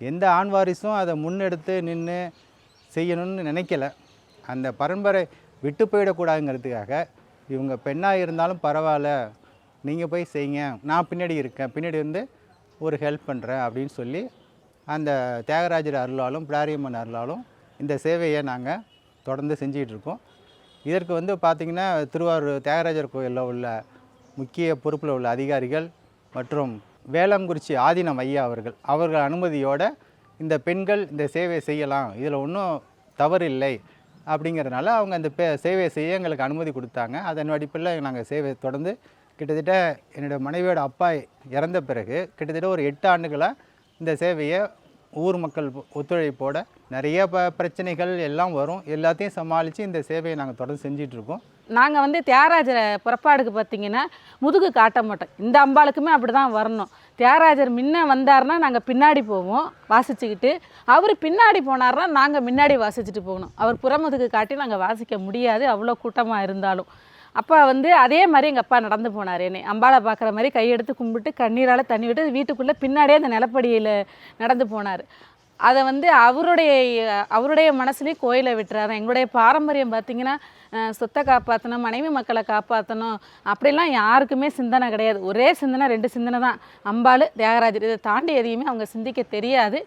எந்த ஆண் வாரிசும் அதை முன்னெடுத்து நின்று செய்யணும்னு நினைக்கல. அந்த பரம்பரை விட்டு போயிடக்கூடாதுங்கிறதுக்காக இவங்க பெண்ணாக இருந்தாலும் பரவாயில்ல நீங்கள் போய் செய்யுங்க நான் பின்னாடி இருக்கேன் பின்னாடி வந்து ஒரு ஹெல்ப் பண்ணுறேன் அப்படின்னு சொல்லி அந்த தியாகராஜர் அருளாலும் பிடாரியம்மன் அருளாலும் இந்த சேவையை நாங்கள் தொடர்ந்து செஞ்சுக்கிட்டு இருக்கோம். இதற்கு வந்து பார்த்திங்கன்னா திருவாரூர் தியாகராஜர் கோயிலில் உள்ள முக்கிய பொறுப்பில் உள்ள அதிகாரிகள் மற்றும் வேளாங்குறிச்சி ஆதீனம் ஐயா அவர்கள் அவர்கள் அனுமதியோடு இந்த பெண்கள் இந்த சேவை செய்யலாம் இதில் ஒன்றும் தவறு இல்லை அப்படிங்கிறதுனால அவங்க அந்த பே சேவை செய்ய எங்களுக்கு அனுமதி கொடுத்தாங்க. அதன் அடிப்படையில் நாங்கள் சேவை தொடர்ந்து கிட்டத்தட்ட என்னோடய மனைவியோட அப்பா இறந்த பிறகு கிட்டத்தட்ட ஒரு எட்டு ஆண்டுகளாக இந்த சேவையை ஊர் மக்கள் ஒத்துழைப்போட நிறைய ப பிரச்சனைகள் எல்லாம் வரும். எல்லாத்தையும் சமாளித்து இந்த சேவையை நாங்கள் தொடர்ந்து செஞ்சிட்ருக்கோம். நாங்கள் வந்து தியாகராஜர் புறப்பாடுக்கு பார்த்தீங்கன்னா முதுகு காட்ட மாட்டோம். இந்த அம்பாளுக்குமே அப்படி தான் வரணும். தியாகராஜர் முன்ன வந்தாருன்னா நாங்கள் பின்னாடி போவோம் வாசிச்சுக்கிட்டு. அவர் பின்னாடி போனார்னா நாங்கள் முன்னாடி வாசிச்சுட்டு போகணும். அவர் புறமுதுகு காட்டி நாங்கள் வாசிக்க முடியாது அவ்வளோ கூட்டமாக இருந்தாலும். அப்பா வந்து அதே மாதிரி எங்கள் அப்பா நடந்து போனார். என்னை அம்பாளை பார்க்குற மாதிரி கையெடுத்து கும்பிட்டு கண்ணீரால் தண்ணி விட்டு வீட்டுக்குள்ளே பின்னாடியே அந்த நிலப்படியில் நடந்து போனார். அதை வந்து அவருடைய அவருடைய மனசுலேயும் கோயிலை விட்டுறாரு. எங்களுடைய பாரம்பரியம் பார்த்திங்கன்னா சொத்தை காப்பாற்றணும் மனைவி மக்களை காப்பாற்றணும் அப்படிலாம் யாருக்குமே சிந்தனை கிடையாது. ஒரே சிந்தனை ரெண்டு சிந்தனை தான். அம்பாள் தியாகராஜர். இதை தாண்டி எதையுமே அவங்க சிந்திக்க தெரியாது.